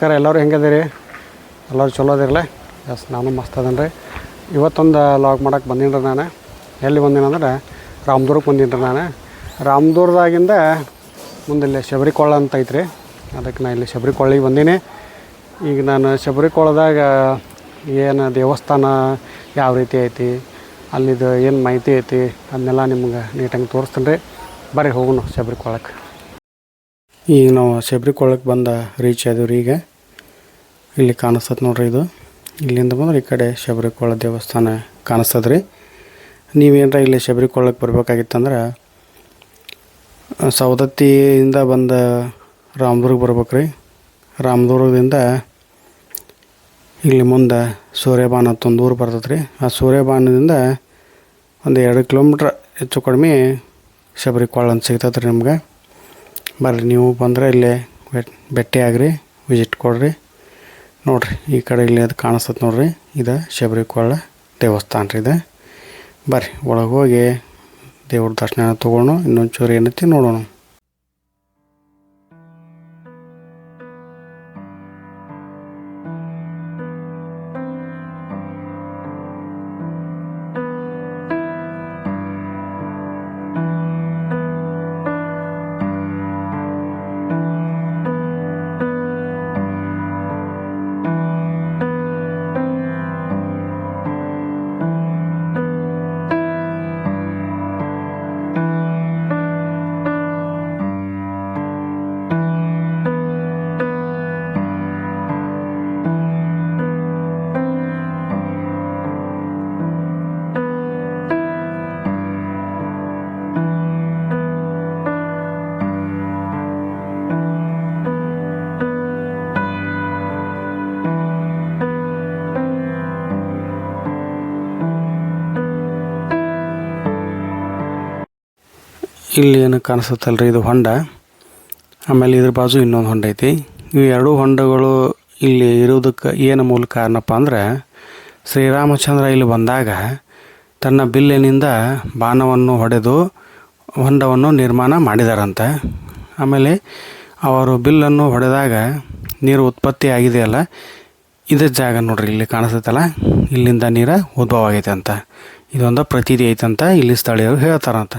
ನಮಸ್ಕಾರ, ಎಲ್ಲರೂ ಹೆಂಗದಿರಿ ಎಲ್ಲರೂ ಚಲೋ ಅದಿರಲ್ಲ ಎಸ್ ನಾನು ಮಸ್ತ್ ಅದೀನಿ ರೀ ಇವತ್ತೊಂದು ಲಾಗ್ ಮಾಡಕ್ಕೆ ಬಂದೀನಿ ರೀ ನಾನು. ಎಲ್ಲಿ ಬಂದೀನಿ ಅಂದ್ರೆ ರಾಮದುರ್ಗ ಬಂದೀನಿ ರೀ ನಾನು. ರಾಮದುರ್ಗದಾಗಿಂದ ಮುಂದೆ ಇಲ್ಲಿ ಶಬರಿಕೊಳ್ಳ ಅಂತ ಐತ್ರಿ. ಅದಕ್ಕೆ ನಾನು ಇಲ್ಲಿ ಶಬರಿಕೊಳ್ಳಿಗೆ ಬಂದೀನಿ. ಈಗ ನಾನು ಶಬರಿಕೊಳ್ಳದಾಗ ಏನು ದೇವಸ್ಥಾನ ಯಾವ ರೀತಿ ಐತಿ, ಅಲ್ಲಿದು ಏನು ಮಾಹಿತಿ ಐತಿ, ಅದನ್ನೆಲ್ಲ ನಿಮ್ಗೆ ನೀಟಾಗಿ ತೋರಿಸ್ತೀನಿ ರೀ. ಬರ್ರಿ ಹೋಗೋಣ ಶಬರಿಕೊಳ್ಳಕ್ಕೆ ಈಗ ನಾವು ಶಬರಿಕೊಳ್ಳಕ್ಕೆ ಬಂದ ರೀಚ್ ಆದೀವಿ ಈಗ. ಇಲ್ಲಿ ಕಾಣಿಸ್ತದೆ ನೋಡ್ರಿ ಇದು. ಇಲ್ಲಿಂದ ಬಂದ್ರೆ ಈ ಕಡೆ ಶಬರಿಕೊಳ್ಳ ದೇವಸ್ಥಾನ ಕಾಣಿಸ್ತದೆ ರೀ. ನೀವೇನರ ಇಲ್ಲಿ ಶಬರಿಕೊಳ್ಳಕ್ಕೆ ಬರ್ಬೇಕಾಗಿತ್ತಂದ್ರೆ, ಸವದತ್ತಿಯಿಂದ ಬಂದ ರಾಮದುರ್ಗ ಬರ್ಬೇಕು ರೀ. ರಾಮದುರ್ಗದಿಂದ ಇಲ್ಲಿ ಮುಂದೆ ಸೂರ್ಯಬಾನ ತಂದು ಊರು ಬರ್ತದೆ ರೀ ಆ ಸೂರ್ಯಬಾನದಿಂದ ಒಂದು ಎರಡು ಕಿಲೋಮೀಟ್ರ್ ಹೆಚ್ಚು ಕಡಿಮೆ ಶಬರಿಕೊಳ್ಳ ಅಂತ ಸಿಗ್ತದೆ ರೀ ನಿಮ್ಗೆ. ಬರ್ರಿ, ನೀವು ಬಂದರೆ ಇಲ್ಲೇ ಭೇಟಿ ಆಗ್ರಿ ವಿಸಿಟ್ ಕೊಡ್ರಿ. ನೋಡ್ರಿ, ಈ ಕಡೆ ಇಲ್ಲಿ ಅದು ಕಾಣಿಸ್ತದೆ ನೋಡ್ರಿ. ಇದು ಶಬರಿಕೊಳ್ಳ ದೇವಸ್ಥಾನ ರೀ ಇದು. ಬರ್ರಿ ಒಳಗೆ ಹೋಗಿ ದೇವ್ರ ದರ್ಶನ ತೊಗೊಳೋಣ ಇನ್ನೊಂಚೂರು ಏನೈತಿ ನೋಡೋಣ. ಇಲ್ಲಿ ಏನು ಕಾಣಿಸುತ್ತಲ್ರಿ, ಇದು ಹೊಂಡ. ಆಮೇಲೆ ಇದ್ರ ಬಾಜು ಇನ್ನೊಂದು ಹೊಂಡ ಐತಿ. ಇವು ಎರಡೂ ಹೊಂಡಗಳು ಇಲ್ಲಿ ಇರೋದಕ್ಕೆ ಏನು ಮೂಲ ಕಾರಣಪ್ಪ ಅಂದ್ರೆ, ಶ್ರೀರಾಮಚಂದ್ರ ಇಲ್ಲಿ ಬಂದಾಗ ತನ್ನ ಬಿಲ್ಲಿನಿಂದ ಬಾಣವನ್ನು ಹೊಡೆದು ಹೊಂಡವನ್ನು ನಿರ್ಮಾಣ ಮಾಡಿದಾರಂತೆ. ಆಮೇಲೆ ಅವರು ಬಿಲ್ಲನ್ನು ಹೊಡೆದಾಗ ನೀರು ಉತ್ಪತ್ತಿ ಆಗಿದೆಯಲ್ಲ ಇದೇ ಜಾಗ ನೋಡ್ರಿ, ಇಲ್ಲಿ ಕಾಣಿಸುತ್ತಲ್ಲ, ಇಲ್ಲಿಂದ ನೀರು ಉದ್ಭವ ಆಗೈತೆ ಅಂತ. ಇದೊಂದು ಪ್ರತೀತಿ ಐತಂತ ಇಲ್ಲಿ ಸ್ಥಳೀಯರು ಹೇಳ್ತಾರಂತ.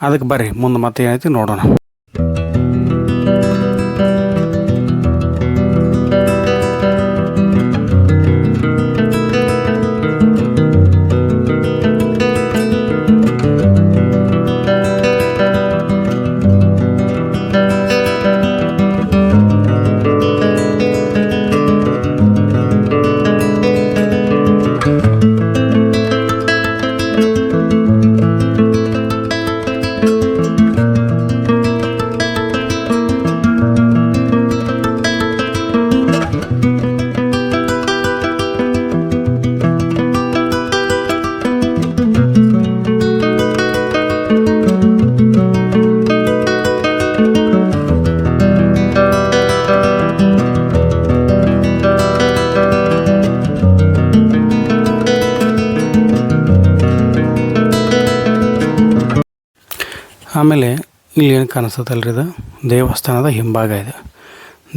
ಅದಕ್ಕೆ ಬರ್ರಿ ಮುಂದೆ ಮತ್ತೆ ಏನೈತಿ ನೋಡೋಣ ಆಮೇಲೆ ಇಲ್ಲಿ ಏನು ಕಾಣಿಸ್ತದಲ್ರಿ ಇದು? ದೇವಸ್ಥಾನದ ಹಿಂಭಾಗ ಇದೆ.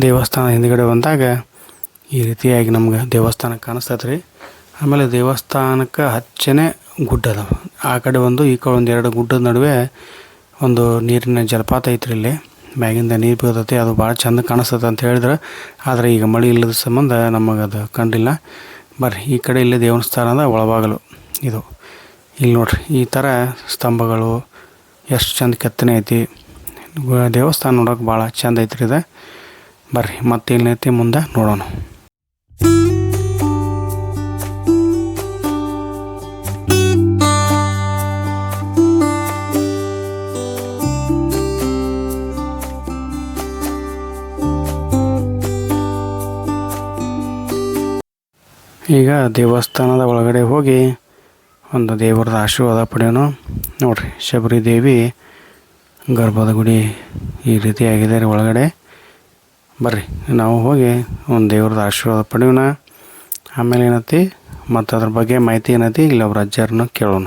ದೇವಸ್ಥಾನ ಹಿಂದ್ಗಡೆ ಬಂದಾಗ ಈ ರೀತಿಯಾಗಿ ನಮ್ಗೆ ದೇವಸ್ಥಾನ ಕಾಣಿಸ್ತದೆ ರೀ ಆಮೇಲೆ ದೇವಸ್ಥಾನಕ್ಕೆ ಹಚ್ಚನೇ ಗುಡ್ಡ ಅದಾವೆ. ಆ ಕಡೆ ಒಂದು, ಈ ಕಡೆ ಒಂದು, ಎರಡು ಗುಡ್ಡದ ನಡುವೆ ಒಂದು ನೀರಿನ ಜಲಪಾತ ಐತ್ರಿ ಇಲ್ಲಿ. ಮ್ಯಾಗಿಂದ ನೀರು ಬೀಳ್ತೈತಿ, ಅದು ಭಾಳ ಚಂದ ಕಾಣಿಸ್ತದೆ ಅಂತ ಹೇಳಿದ್ರೆ. ಆದರೆ ಈಗ ಮಳೆ ಇಲ್ಲದ ಸಂಬಂಧ ನಮಗೆ ಅದು ಕಂಡಿಲ್ಲ. ಬರ್ರಿ, ಈ ಕಡೆ ಇಲ್ಲಿ ದೇವಸ್ಥಾನದ ಒಳಬಾಗಲು ಇದು. ಇಲ್ಲಿ ನೋಡ್ರಿ, ಈ ಥರ ಸ್ತಂಭಗಳು ಎಷ್ಟು ಚಂದ ಕೆತ್ತನೆ ಐತಿ. ದೇವಸ್ಥಾನ ನೋಡೋಕೆ ಭಾಳ ಚಂದ ಐತ್ರಿ ಇದು. ಬರ್ರಿ, ಮತ್ತೆ ಏನೈತಿ ಮುಂದೆ ನೋಡೋಣ. ಈಗ ದೇವಸ್ಥಾನದ ಒಳಗಡೆ ಹೋಗಿ ಒಂದು ದೇವರದ ಆಶೀರ್ವಾದ ಪಡೆಯೋಣ. ನೋಡ್ರಿ, ಶಬರಿ ದೇವಿ ಗರ್ಭದ ಗುಡಿ ಈ ರೀತಿ ಆಗಿದೆ ರೀ ಒಳಗಡೆ. ಬರ್ರಿ, ನಾವು ಹೋಗಿ ಒಂದು ದೇವ್ರದ ಆಶೀರ್ವಾದ ಪಡೆಯೋಣ. ಆಮೇಲೆ ಏನೈತಿ ಮತ್ತು ಅದ್ರ ಬಗ್ಗೆ ಮಾಹಿತಿ ಏನೈತಿ ಇಲ್ಲಿ ಅವ್ರ ಅಜ್ಜಾರನ್ನ ಕೇಳೋಣ.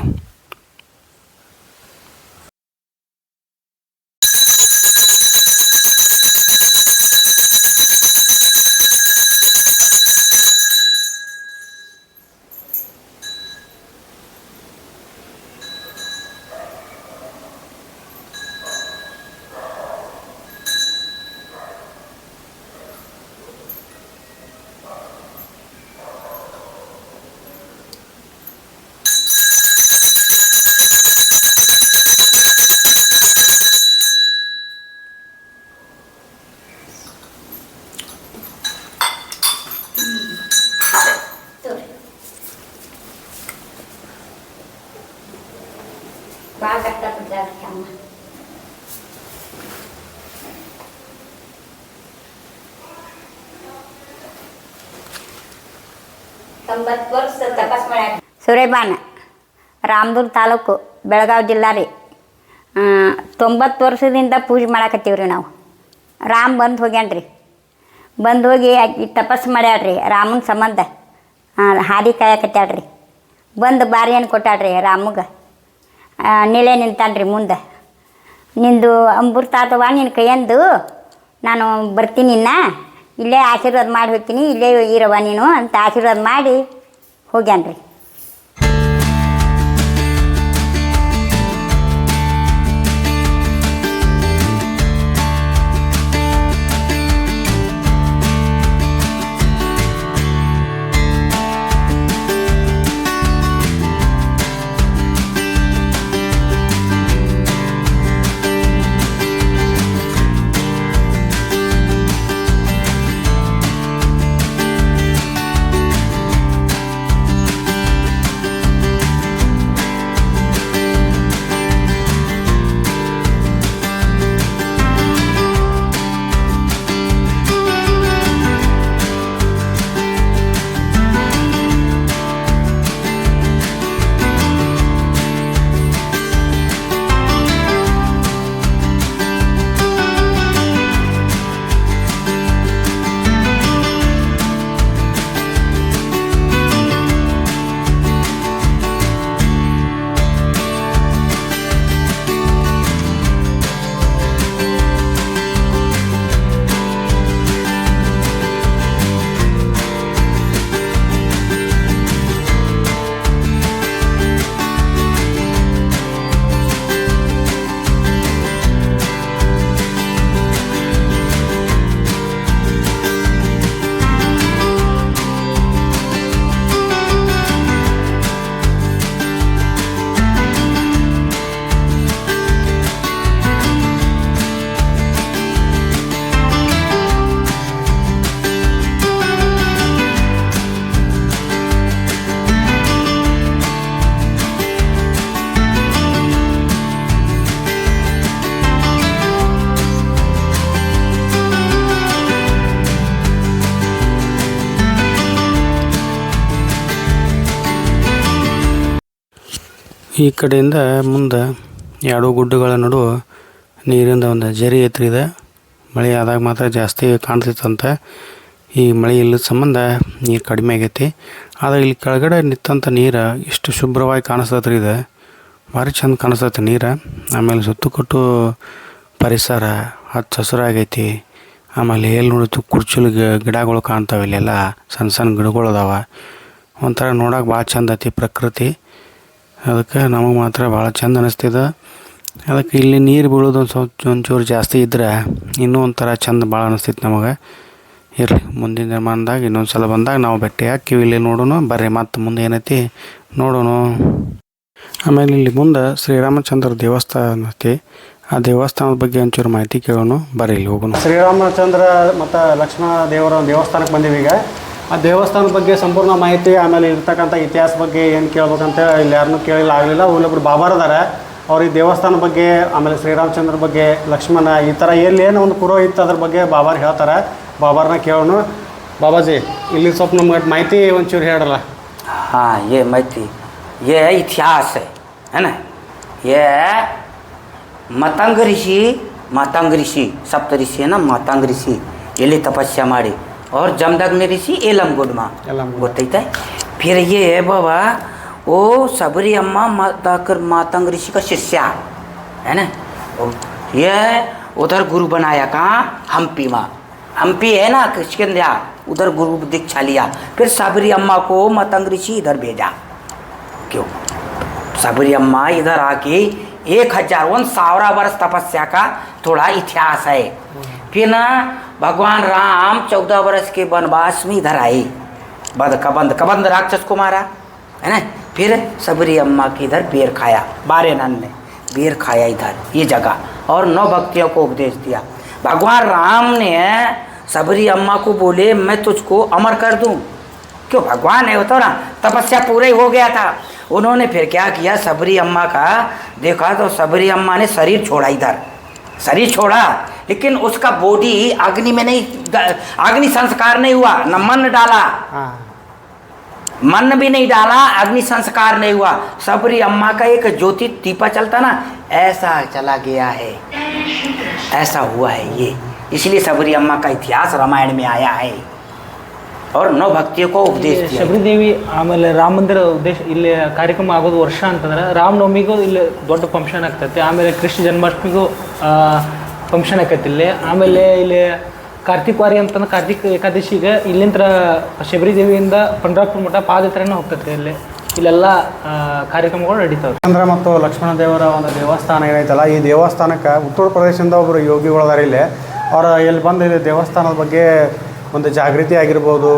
ತೊಂಬತ್ತು ವರ್ಷ ಸುರೇಬಾನ್, ರಾಮದುರ್ಗ ತಾಲೂಕು, ಬೆಳಗಾವಿ ಜಿಲ್ಲಾ ರೀ. ತೊಂಬತ್ತು ವರ್ಷದಿಂದ ಪೂಜೆ ಮಾಡಾಕತ್ತೀವಿ ರೀ ನಾವು. ರಾಮ್ ಬಂದು ಹೋಗ್ಯಾನ್ರಿ ಬಂದು ಹೋಗಿ ಆಕಿ ತಪಸ್ ಮಾಡ್ಯಾಡ್ರಿ ರಾಮನ ಸಂಬಂಧ. ಹಾದಿ ಕಾಯಕತ್ತಾಡ್ರಿ ಬಂದು ಬಾರಿಯನ್ನು ಕೊಟ್ಟಾಡ್ರಿ ರಾಮಗೆ. ನೆಲೆ ನಿಂತಾನ್ರಿ ಮುಂದೆ. ನಿಂದು ಅಂಬುರ್ ತಾತವ ನಿನ್ನ ಕೈಯಂದು ನಾನು ಬರ್ತೀನಿ ಇನ್ನ. ಇಲ್ಲೇ ಆಶೀರ್ವಾದ ಮಾಡಿ ಹೋಗ್ತೀನಿ ಇಲ್ಲೇ ಇರವ ನೀನು ಅಂತ ಆಶೀರ್ವಾದ ಮಾಡಿ ಹೋಗ್ಯಾನ್ರಿ. ಈ ಕಡೆಯಿಂದ ಮುಂದೆ ಎರಡು ಗುಡ್ಡಗಳ ನಡುವೆ ನೀರಿಂದ ಒಂದು ಜರಿ ಎತ್ತರಿದೆ. ಮಳೆ ಆದಾಗ ಮಾತ್ರ ಜಾಸ್ತಿ ಕಾಣ್ತಿತ್ತಂತೆ. ಈ ಮಳೆ ಇಲ್ಲದ ಸಂಬಂಧ ನೀರು ಕಡಿಮೆ ಆಗೈತಿ. ಆದರೆ ಇಲ್ಲಿ ಕೆಳಗಡೆ ನಿಂತಂಥ ನೀರು ಇಷ್ಟು ಶುಭ್ರವಾಗಿ ಕಾಣಿಸ್ತತ್ರಿ ಇದು. ಭಾರಿ ಚಂದ ಕಾಣಿಸ್ತೈತೆ ನೀರು. ಆಮೇಲೆ ಸುತ್ತು ಕೊಟ್ಟು ಪರಿಸರ ಹಚ್ಚ ಹಸಿರಾಗೈತಿ. ಆಮೇಲೆ ಎಲ್ಲಿ ನೋಡಿತು ಕುರ್ಚಲು ಗಿಡಗಳು ಕಾಣ್ತಾವೆ ಇಲ್ಲೆಲ್ಲ. ಸಣ್ಣ ಸಣ್ಣ ಗಿಡಗಳು ಅದಾವ. ಒಂಥರ ನೋಡೋಕೆ ಭಾಳ ಚಂದ ಐತಿ ಪ್ರಕೃತಿ. ಅದಕ್ಕೆ ನಮಗೆ ಮಾತ್ರ ಭಾಳ ಚಂದ ಅನ್ನಿಸ್ತಿದೆ ಅದಕ್ಕೆ ಇಲ್ಲಿ ನೀರು ಬೀಳೋದು ಒಂದು ಸ್ವಲ್ಪ ಒಂಚೂರು ಜಾಸ್ತಿ ಇದ್ದರೆ ಇನ್ನೂ ಒಂಥರ ಚಂದ ಭಾಳ ಅನ್ನಿಸ್ತಿತ್ತು ನಮಗೆ. ಇರಲಿ, ಮುಂದಿನ ದಿನಮಾನದಾಗ ಇನ್ನೊಂದು ಸಲ ಬಂದಾಗ ನಾವು ಭೇಟಿ ಹಾಕಿವಿ ಇಲ್ಲಿ ನೋಡೋಣ, ಬರ್ರಿ, ಮತ್ತೆ ಮುಂದೆ ಏನೈತಿ ನೋಡೋಣ. ಆಮೇಲೆ ಇಲ್ಲಿ ಮುಂದೆ ಶ್ರೀರಾಮಚಂದ್ರ ದೇವಸ್ಥಾನ ಐತಿ. ಆ ದೇವಸ್ಥಾನದ ಬಗ್ಗೆ ಒಂಚೂರು ಮಾಹಿತಿ ಕೇಳೋಣ, ಬರ್ರಿ, ಇಲ್ಲಿ ಹೋಗೋಣ. ಶ್ರೀರಾಮಚಂದ್ರ ಮತ್ತು ಲಕ್ಷ್ಮಣ ದೇವರ ದೇವಸ್ಥಾನಕ್ಕೆ ಬಂದೀವಿ ಈಗ. ಆ ದೇವಸ್ಥಾನದ ಬಗ್ಗೆ ಸಂಪೂರ್ಣ ಮಾಹಿತಿ ಆಮೇಲೆ ಇರ್ತಕ್ಕಂಥ ಇತಿಹಾಸ ಬಗ್ಗೆ ಏನು ಕೇಳ್ಬೇಕಂತ ಇಲ್ಲಿ ಯಾರನ್ನೂ ಕೇಳಿಲ್ಲ ಆಗಲಿಲ್ಲ ಇಲ್ಲೊಬ್ರು ಬಾಬಾರ್ ಅದಾರ ಅವ್ರಿಗೆ ದೇವಸ್ಥಾನ ಬಗ್ಗೆ ಆಮೇಲೆ ಶ್ರೀರಾಮಚಂದ್ರ ಬಗ್ಗೆ ಲಕ್ಷ್ಮಣ ಈ ಥರ ಎಲ್ಲಿ ಏನೋ ಒಂದು ಪುರೋಹಿತ ಅದ್ರ ಬಗ್ಗೆ ಬಾಬಾರ್ ಹೇಳ್ತಾರೆ ಬಾಬಾರ್ನ ಕೇಳೋಣ ಬಾಬಾಜಿ ಇಲ್ಲಿ ಸ್ವಲ್ಪ ನಮ್ಗೆ ಮಾಹಿತಿ ಒಂಚೂರು ಹೇಳಲ್ಲ हाँ ये मैथी ये इतिहास है है ना ये मतंग ऋषि मतंग ऋषि सप्त ऋषि है ना मतंग ऋषि ಇಲ್ಲಿ ತಪಸ್ಯ ಮಾಡಿ और जमदग्नि ऋषि एलम गुडमा ಯಲ್ಲಮ್ಮ. ಗೊತ್ತೈತೆ फिर ये बाबा वो सबरी अम्मा माताकर मातंग ऋषि का शिष्य है ना और ये उधर गुरु बनाया कहाँ हम्पी माँ हम्पी है ना किशकिंध्या उधर गुरु दीक्षा लिया फिर सबरी अम्मा को मतंग ऋषि इधर भेजा क्यों सबरी अम्मा इधर आके एक हजार उन सावरा वर्ष तपस्या का थोड़ा इतिहास है फिर ना भगवान राम चौदह वर्ष के वनवास में इधर आए। बद कबंद कबंद राक्षस को मारा, है ना? फिर सबरी अम्मा के इधर बेर खाया, बारे नन ने, बेर खाया इधर, ये जगह, और नौ भक्तियों को उपदेश दिया। भगवान राम ने सबरी अम्मा को बोले, मैं तुझको अमर कर दूँ। क्यों? भगवान है वो तो ना, तपस्या पूरे हो गया था। उन्होंने फिर क्या किया? सबरी अम्मा का देखा तो सबरी अम्मा ने शरीर छोड़ा इधर। शरीर छोड़ा लेकिन उसका बॉडी अग्नि में नहीं अग्नि संस्कार नहीं हुआ न मन डाला। ಹಾಂ मन भी नहीं डाला अग्नि संस्कार नहीं हुआ। सबरी अम्मा का एक ज्योति दीपा चलता ना ऐसा चला गया है। ऐसा हुआ है ये। इसलिए सबरी अम्मा का इतिहास रामायण में आया है। ಅವ್ರು ನಾವು ಭಕ್ತಿಯ ಉಪದೇಶ ಶಬರಿದೇವಿ ಆಮೇಲೆ ರಾಮ ಮಂದಿರ ಉದ್ದೇಶ ಇಲ್ಲಿ ಕಾರ್ಯಕ್ರಮ ಆಗೋದು ವರ್ಷ ಅಂತಂದ್ರೆ ರಾಮನವಮಿಗೂ ಇಲ್ಲಿ ದೊಡ್ಡ ಫಂಕ್ಷನ್ ಆಗ್ತೈತೆ. ಆಮೇಲೆ ಕೃಷ್ಣ ಜನ್ಮಾಷ್ಟಮಿಗೂ ಫಂಕ್ಷನ್ ಆಕೈತಿ ಇಲ್ಲಿ. ಆಮೇಲೆ ಇಲ್ಲಿ ಕಾರ್ತಿಕ್ ವಾರಿ ಅಂತಂದ್ರೆ ಕಾರ್ತಿಕ್ ಏಕಾದಶಿಗೆ ಇಲ್ಲಿಂದ ಶಬರಿದೇವಿಯಿಂದ ಪಂಡ್ರಾಪುರ ಮಠ ಪಾದಯಾತ್ರೆನೂ ಹೋಗ್ತೈತೆ ಇಲ್ಲಿ. ಇಲ್ಲೆಲ್ಲ ಕಾರ್ಯಕ್ರಮಗಳು ನಡೀತಾವೆ. ಚಂದ್ರ ಮತ್ತು ಲಕ್ಷ್ಮಣ ದೇವರ ಒಂದು ದೇವಸ್ಥಾನ ಏನೈತಲ್ಲ ಈ ದೇವಸ್ಥಾನಕ್ಕೆ ಉತ್ತರ ಪ್ರದೇಶದಿಂದ ಒಬ್ಬರು ಯೋಗಿಗಳದಾರ ಇಲ್ಲಿ. ಅವ್ರು ಇಲ್ಲಿ ಬಂದು ದೇವಸ್ಥಾನದ ಬಗ್ಗೆ ಒಂದು ಜಾಗೃತಿ ಆಗಿರ್ಬೋದು,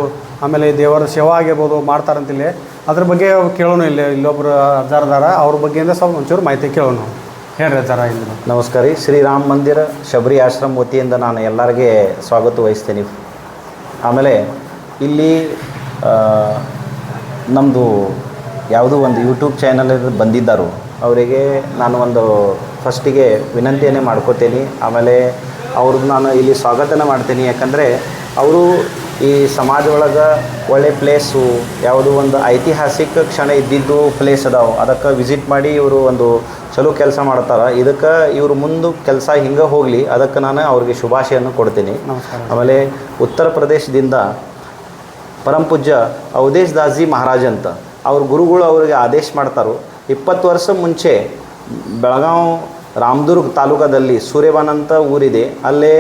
ಆಮೇಲೆ ದೇವರ ಸೇವಾ ಆಗಿರ್ಬೋದು ಮಾಡ್ತಾರಂತಿಲ್ಲಿ ಅದ್ರ ಬಗ್ಗೆ ಕೇಳೋಣ ಇಲ್ಲಿ ಇಲ್ಲೊಬ್ಬರು ಅದಾರದಾರ ಅವ್ರ ಬಗ್ಗೆಯಿಂದ ಸ್ವಲ್ಪ ಒಂಚೂರು ಮಾಹಿತಿ ಕೇಳೋಣ ಹೇಳ್ರಿ ಅಜ್ಜಾರ ಇಲ್ಲಿ ನಮಸ್ಕಾರ ರೀ. ಶ್ರೀರಾಮ ಮಂದಿರ ಶಬರಿ ಆಶ್ರಮ ವತಿಯಿಂದ ನಾನು ಎಲ್ಲರಿಗೆ ಸ್ವಾಗತ ವಹಿಸ್ತೇನೆ. ಆಮೇಲೆ ಇಲ್ಲಿ ನಮ್ಮದು ಯಾವುದೋ ಒಂದು ಯೂಟ್ಯೂಬ್ ಚಾನಲ್ ಬಂದಿದ್ದರು. ಅವರಿಗೆ ನಾನು ಒಂದು ಫಸ್ಟಿಗೆ ವಿನಂತಿಯನ್ನೇ ಮಾಡ್ಕೋತೀನಿ. ಆಮೇಲೆ ಅವ್ರಿಗೆ ನಾನು ಇಲ್ಲಿ ಸ್ವಾಗತನ ಮಾಡ್ತೀನಿ. ಯಾಕಂದರೆ ಅವರು ಈ ಸಮಾಜ ಒಳಗೆ ಒಳ್ಳೆ ಪ್ಲೇಸು ಯಾವುದೋ ಒಂದು ಐತಿಹಾಸಿಕ ಕ್ಷಣ ಇದ್ದಿದ್ದು ಪ್ಲೇಸ್ ಅದಾವೆ. ಅದಕ್ಕೆ ವಿಸಿಟ್ ಮಾಡಿ ಇವರು ಒಂದು ಚಲೋ ಕೆಲಸ ಮಾಡ್ತಾರೆ. ಇದಕ್ಕೆ ಇವರು ಮುಂದೆ ಕೆಲಸ ಹಿಂಗೆ ಹೋಗಲಿ ಅದಕ್ಕೆ ನಾನು ಅವ್ರಿಗೆ ಶುಭಾಶಯನ್ನು ಕೊಡ್ತೀನಿ. ಆಮೇಲೆ ಉತ್ತರ ಪ್ರದೇಶದಿಂದ ಪರಮಪೂಜ್ಯ ಅವಧೇಶ್ ದಾಸ್ಜಿ ಮಹಾರಾಜ್ ಅಂತ. ಅವ್ರ ಗುರುಗಳು ಅವರಿಗೆ ಆದೇಶ ಮಾಡ್ತಾರೋ. ಇಪ್ಪತ್ತು ವರ್ಷ ಮುಂಚೆ ಬೆಳಗಾವ್ ರಾಮದುರ್ಗ್ ತಾಲೂಕದಲ್ಲಿ ಸೂರ್ಯಬಾನ್ ಅಂತ ಊರಿದೆ. ಅಲ್ಲೇ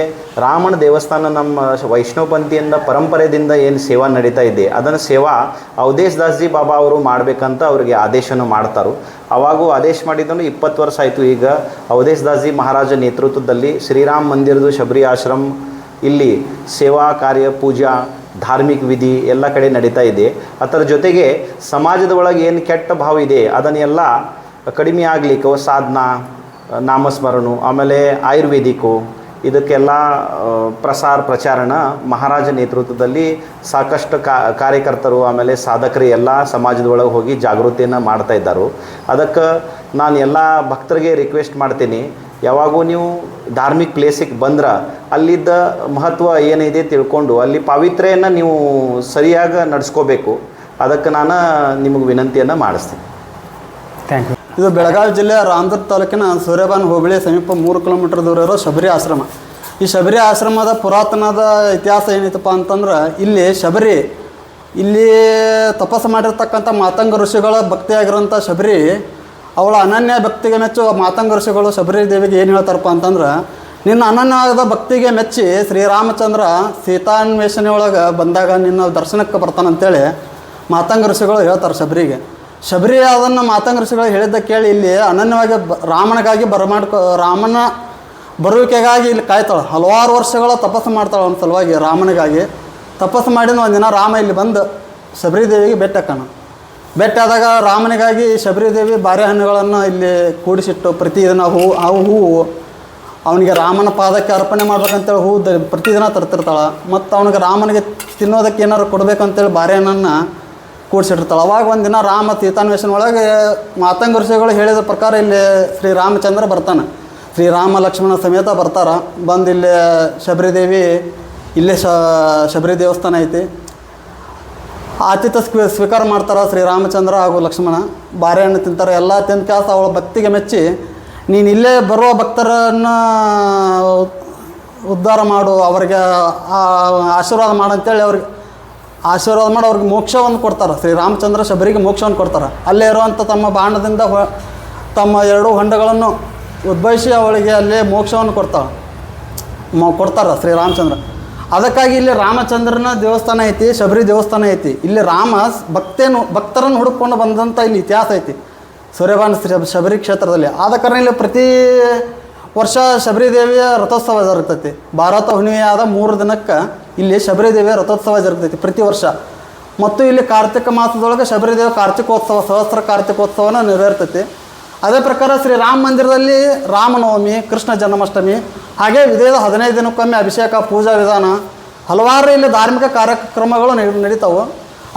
ರಾಮನ ದೇವಸ್ಥಾನ ನಮ್ಮ ವೈಷ್ಣವ ಪಂಥಿಯಿಂದ ಪರಂಪರೆಯಿಂದ ಏನು ಸೇವಾ ನಡೀತಾ ಇದೆ, ಅದನ್ನು ಸೇವಾ ಅವಧೇಶ್ ದಾಸ್ಜಿ ಬಾಬಾ ಅವರು ಮಾಡಬೇಕಂತ ಅವರಿಗೆ ಆದೇಶನ ಮಾಡ್ತಾರೋ. ಅವಾಗೂ ಆದೇಶ ಮಾಡಿದ್ದನ್ನು ಇಪ್ಪತ್ತು ವರ್ಷ ಆಯಿತು. ಈಗ ಅವಧೇಶ್ ದಾಸ್ಜಿ ಮಹಾರಾಜ ನೇತೃತ್ವದಲ್ಲಿ ಶ್ರೀರಾಮ ಮಂದಿರದು ಶಬರಿ ಆಶ್ರಮ್, ಇಲ್ಲಿ ಸೇವಾ ಕಾರ್ಯ, ಪೂಜಾ, ಧಾರ್ಮಿಕ ವಿಧಿ ಎಲ್ಲ ಕಡೆ ನಡೀತಾ ಇದೆ. ಅದರ ಜೊತೆಗೆ ಸಮಾಜದ ಒಳಗೆ ಏನು ಕೆಟ್ಟ ಭಾವ ಇದೆ, ಅದನ್ನೆಲ್ಲ ಕಡಿಮೆ ಆಗಲಿಕ್ಕೆ ಸಾಧನ ನಾಮಸ್ಮರಣು, ಆಮೇಲೆ ಆಯುರ್ವೇದಿಕು, ಇದಕ್ಕೆಲ್ಲ ಪ್ರಸಾರ ಪ್ರಚಾರಣ ಮಹಾರಾಜ ನೇತೃತ್ವದಲ್ಲಿ ಸಾಕಷ್ಟು ಕಾರ್ಯಕರ್ತರು, ಆಮೇಲೆ ಸಾಧಕರು ಎಲ್ಲ ಸಮಾಜದ ಒಳಗೆ ಹೋಗಿ ಜಾಗೃತಿಯನ್ನು ಮಾಡ್ತಾ ಇದ್ದಾರೆ. ಅದಕ್ಕೆ ನಾನು ಎಲ್ಲ ಭಕ್ತರಿಗೆ ರಿಕ್ವೆಸ್ಟ್ ಮಾಡ್ತೀನಿ, ಯಾವಾಗೂ ನೀವು ಧಾರ್ಮಿಕ ಪ್ಲೇಸಿಗೆ ಬಂದ್ರೆ, ಅಲ್ಲಿದ್ದ ಮಹತ್ವ ಏನಿದೆ ತಿಳ್ಕೊಂಡು, ಅಲ್ಲಿ ಪಾವಿತ್ರೆಯನ್ನು ನೀವು ಸರಿಯಾಗಿ ನಡೆಸ್ಕೋಬೇಕು. ಅದಕ್ಕೆ ನಾನು ನಿಮಗೆ ವಿನಂತಿಯನ್ನು ಮಾಡಿಸ್ತೀನಿ. ಥ್ಯಾಂಕ್ ಯು ಇದು ಬೆಳಗಾವಿ ಜಿಲ್ಲೆಯ ರಾಮದುರ್ಗ ತಾಲೂಕಿನ ಸೂರ್ಯಬಾನ್ ಹೋಬಳಿ ಸಮೀಪ ಮೂರು ಕಿಲೋಮೀಟರ್ ದೂರ ಇರೋ ಶಬರಿ ಆಶ್ರಮ. ಈ ಶಬರಿ ಆಶ್ರಮದ ಪುರಾತನದ ಇತಿಹಾಸ ಏನೈತಪ್ಪ ಅಂತಂದ್ರೆ, ಇಲ್ಲಿ ಶಬರಿ, ಇಲ್ಲಿ ತಪಸ್ಸು ಮಾಡಿರ್ತಕ್ಕಂಥ ಮಾತಂಗ ಋಷಿಗಳ ಭಕ್ತಿಯಾಗಿರುವಂಥ ಶಬರಿ, ಅವಳ ಅನನ್ಯ ಭಕ್ತಿಗೆ ಮೆಚ್ಚು ಮಾತಂಗ ಋಷಿಗಳು ಶಬರಿ ದೇವಿಗೆ ಏನು ಹೇಳ್ತಾರಪ್ಪ ಅಂತಂದ್ರೆ, ನಿನ್ನ ಅನನ್ಯವಾದ ಭಕ್ತಿಗೆ ಮೆಚ್ಚಿ ಶ್ರೀರಾಮಚಂದ್ರ ಸೀತಾನ್ವೇಷಣೆ ಒಳಗೆ ಬಂದಾಗ ನಿನ್ನ ದರ್ಶನಕ್ಕೆ ಬರ್ತಾನಂತೇಳಿ ಮಾತಂಗ ಋಷಿಗಳು ಹೇಳ್ತಾರೆ ಶಬರಿಗೆ. ಶಬರಿ ಅದನ್ನು ಮಾತಂಗ ಋಷಿಗಳು ಹೇಳಿದ್ದ ಕೇಳಿ ಇಲ್ಲಿ ಅನನ್ಯವಾಗಿ ರಾಮನಿಗಾಗಿ ಬರಮಾಡ್ಕೊ ರಾಮನ ಬರುವಿಕೆಗಾಗಿ ಇಲ್ಲಿ ಕಾಯ್ತಾಳೆ. ಹಲವಾರು ವರ್ಷಗಳ ತಪಸ್ಸು ಮಾಡ್ತಾಳೆ ಅವನ ಸಲುವಾಗಿ ರಾಮನಿಗಾಗಿ. ತಪಸ್ಸು ಮಾಡಿದ ಒಂದಿನ ರಾಮ ಇಲ್ಲಿ ಬಂದು ಶಬರಿದೇವಿಗೆ ದೇವಿಗೆ ಬೆಟ್ಟ ಭೇಟಿ ಆದಾಗ ರಾಮನಿಗಾಗಿ ಶಬರಿದೇವಿ ಬಾರೆಹಣ್ಣುಗಳನ್ನು ಇಲ್ಲಿ ಕೂಡಿಸಿಟ್ಟು ಪ್ರತಿದಿನ ಹೂವು ಆ ಹೂವು ಅವನಿಗೆ ರಾಮನ ಪಾದಕ್ಕೆ ಅರ್ಪಣೆ ಮಾಡ್ಬೇಕಂತೇಳಿ ಹೂ ದ ಪ್ರತಿದಿನ ತರ್ತಿರ್ತಾಳೆ. ಮತ್ತು ಅವನಿಗೆ ರಾಮನಿಗೆ ತಿನ್ನೋದಕ್ಕೆ ಏನಾರು ಬಾರೆ ಬಾರೆಹಣ್ಣನ್ನು ಕೂಡಿಸಿಟ್ಟಿರ್ತಾಳೆ ಅವಾಗ ಒಂದಿನ ರಾಮ ಸೀತಾನ್ವೇಷಣ ಒಳಗೆ ಮಾತಂಗ ಋಷಿಗಳು ಹೇಳಿದ ಪ್ರಕಾರ ಇಲ್ಲಿ ಶ್ರೀರಾಮಚಂದ್ರ ಬರ್ತಾನೆ. ಶ್ರೀರಾಮ ಲಕ್ಷ್ಮಣ ಸಮೇತ ಬರ್ತಾರ. ಬಂದು ಇಲ್ಲಿ ಶಬರಿದೇವಿ ಇಲ್ಲೇ ಶ, ಶಬರಿ ದೇವಸ್ಥಾನ ಐತಿ. ಆತಿಥ್ಯ ಸ್ವೀ, ಸ್ವೀಕಾರ ಮಾಡ್ತಾರೆ ಶ್ರೀರಾಮಚಂದ್ರ ಹಾಗೂ ಲಕ್ಷ್ಮಣ. ಬಾರೆಹಣ್ಣು ತಿಂತಾರೆ. ಎಲ್ಲ ತಿಂದ ಕೆಲಸ ಅವಳ ಭಕ್ತಿಗೆ ಮೆಚ್ಚಿ, ನೀನು ಇಲ್ಲೇ ಬರುವ ಭಕ್ತರನ್ನು ಉದ್ಧಾರ ಮಾಡು, ಅವರಿಗೆ ಆಶೀರ್ವಾದ ಮಾಡು ಅಂತೇಳಿ ಅವ್ರಿಗೆ ಆಶೀರ್ವಾದ ಮಾಡಿ ಅವ್ರಿಗೆ ಮೋಕ್ಷವನ್ನು ಕೊಡ್ತಾರೆ. ಶ್ರೀರಾಮಚಂದ್ರ ಶಬರಿಗೆ ಮೋಕ್ಷವನ್ನು ಕೊಡ್ತಾರೆ. ಅಲ್ಲೇ ಇರುವಂಥ ತಮ್ಮ ಬಾಣದಿಂದ ತಮ್ಮ ಎರಡು ಹೊಂಡಗಳನ್ನು ಉದ್ಭವಿಸಿ ಅವಳಿಗೆ ಅಲ್ಲೇ ಮೋಕ್ಷವನ್ನು ಕೊಡ್ತಾಳೆ. ಮ, ಕೊಡ್ತಾರೆ ಶ್ರೀರಾಮಚಂದ್ರ ಅದಕ್ಕಾಗಿ ಇಲ್ಲಿ ರಾಮಚಂದ್ರನ ದೇವಸ್ಥಾನ ಐತಿ, ಶಬರಿ ದೇವಸ್ಥಾನ ಐತಿ. ಇಲ್ಲಿ ರಾಮ ಭಕ್ತೇನು, ಭಕ್ತರನ್ನು ಹುಡುಕೊಂಡು ಬಂದಂಥ ಇಲ್ಲಿ ಇತಿಹಾಸ ಐತಿ. ಸೂರ್ಯಭಾನ ಶಬರಿ ಕ್ಷೇತ್ರದಲ್ಲಿ. ಆದ ಕಾರಣ ಇಲ್ಲಿ ಪ್ರತಿ ವರ್ಷ ಶಬರಿ ದೇವಿಯ ರಥೋತ್ಸವ ಜರುಗ್ತೈತಿ. ಭಾರತ ಹುಣ್ಣಿಮೆಯಾದ ಮೂರು ದಿನಕ್ಕೆ ಇಲ್ಲಿ ಶಬರಿದೇವಿಯ ರಥೋತ್ಸವ ಜರುಗ್ತೈತಿ ಪ್ರತಿ ವರ್ಷ. ಮತ್ತು ಇಲ್ಲಿ ಕಾರ್ತಿಕ ಮಾಸದೊಳಗೆ ಶಬರಿದೇವಿ ಕಾರ್ತಿಕೋತ್ಸವ, ಸಹಸ್ರ ಕಾರ್ತಿಕೋತ್ಸವನ ನೆರವೇರ್ತೈತಿ. ಅದೇ ಪ್ರಕಾರ ಶ್ರೀ ರಾಮ ಮಂದಿರದಲ್ಲಿ ರಾಮನವಮಿ, ಕೃಷ್ಣ ಜನ್ಮಾಷ್ಟಮಿ, ಹಾಗೆ ವಿಧೇಯದ ಹದಿನೈದು ದಿನಕ್ಕೊಮ್ಮೆ ಅಭಿಷೇಕ, ಪೂಜಾ ವಿಧಾನ, ಹಲವಾರು ಇಲ್ಲಿ ಧಾರ್ಮಿಕ ಕಾರ್ಯಕ್ರಮಗಳು ನಡೀತಾವೆ.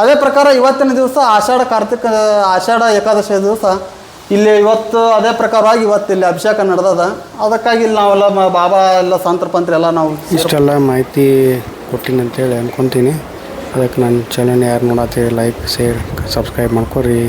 ಅದೇ ಪ್ರಕಾರ ಇವತ್ತಿನ ದಿವಸ ಆಷಾಢ ಕಾರ್ತಿಕ, ಆಷಾಢ ಏಕಾದಶಿ ದಿವಸ ಇಲ್ಲಿ ಇವತ್ತು ಅದೇ ಪ್ರಕಾರವಾಗಿ ಇವತ್ತು ಇಲ್ಲಿ ಅಭಿಷೇಕ ನಡೆದದ. ಅದಕ್ಕಾಗಿ ಇಲ್ಲಿ ನಾವೆಲ್ಲ ಬಾಬಾ ಎಲ್ಲ, ಸಂತರ, ಪಂತ್ರ ಎಲ್ಲ ನಾವು ಇಷ್ಟೆಲ್ಲ ಮಾಹಿತಿ ಕೊಟ್ಟಿನಿ ಅಂತೇಳಿ ಅಂದ್ಕೊತೀನಿ ಅದಕ್ಕೆ ನನ್ನ ಚಾನಲ್ ಯಾರು ನೋಡತ್ತೀರಿ ಲೈಕ್ ಶೇರ್ ಸಬ್ಸ್ಕ್ರೈಬ್ ಮಾಡ್ಕೊರಿ